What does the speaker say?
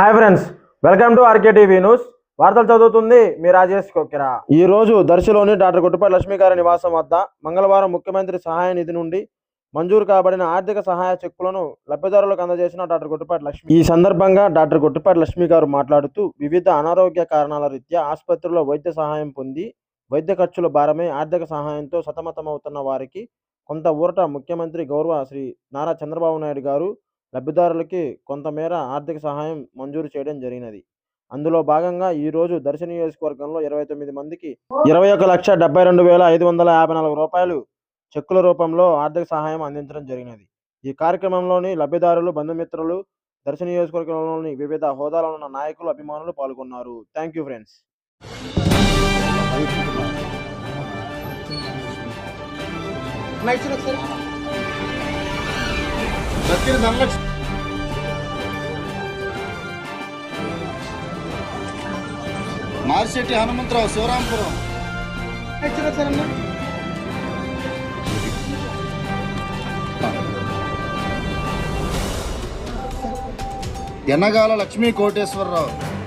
Hi friends welcome to RK TV news. వార్తలు చదువుతుంది మీ రాజేష్ కొక్కిరా. ఈ రోజు దర్శిలోని డాక్టర్ గుట్టుపల్లి లక్ష్మీ గారి నివాసం వద్ద మంగళవారం ముఖ్యమంత్రి సహాయ నిధి నుండి మంజూరు కాబడిన ఆర్థిక సహాయ చెక్కులను లబ్ధిదారులకు అందజేసిన డాక్టర్ గుట్టుపాటి లక్ష్మి. ఈ సందర్భంగా డాక్టర్ గుట్టుపాటి లక్ష్మి గారు మాట్లాడుతూ వివిధ అనారోగ్య కారణాల రీత్యా ఆసుపత్రిలో వైద్య సహాయం పొంది వైద్య ఖర్చుల భారమే ఆర్థిక సహాయంతో సతమతమవుతున్న వారికి కొంత ఊరట ముఖ్యమంత్రి గౌరవ శ్రీ నారా చంద్రబాబు నాయుడు గారు లబ్ధిదారులకి కొంతమేర ఆర్థిక సహాయం మంజూరు చేయడం జరిగినది. అందులో భాగంగా ఈరోజు దర్శన నియోజకవర్గంలో ఇరవై తొమ్మిది మందికి ఇరవై ఒక లక్ష డెబ్బై రెండు వేల ఐదు వందల యాభై నాలుగు రూపాయలు చెక్కుల రూపంలో ఆర్థిక సహాయం అందించడం జరిగినది. ఈ కార్యక్రమంలోని లబ్ధిదారులు బంధుమిత్రులు దర్శన నియోజకవర్గంలోని వివిధ హోదాలో ఉన్న నాయకులు అభిమానులు పాల్గొన్నారు. Thank you friends. Marshetti Hanumantharao Sivarampuram. Ennagala Lakshmi Koteswararao.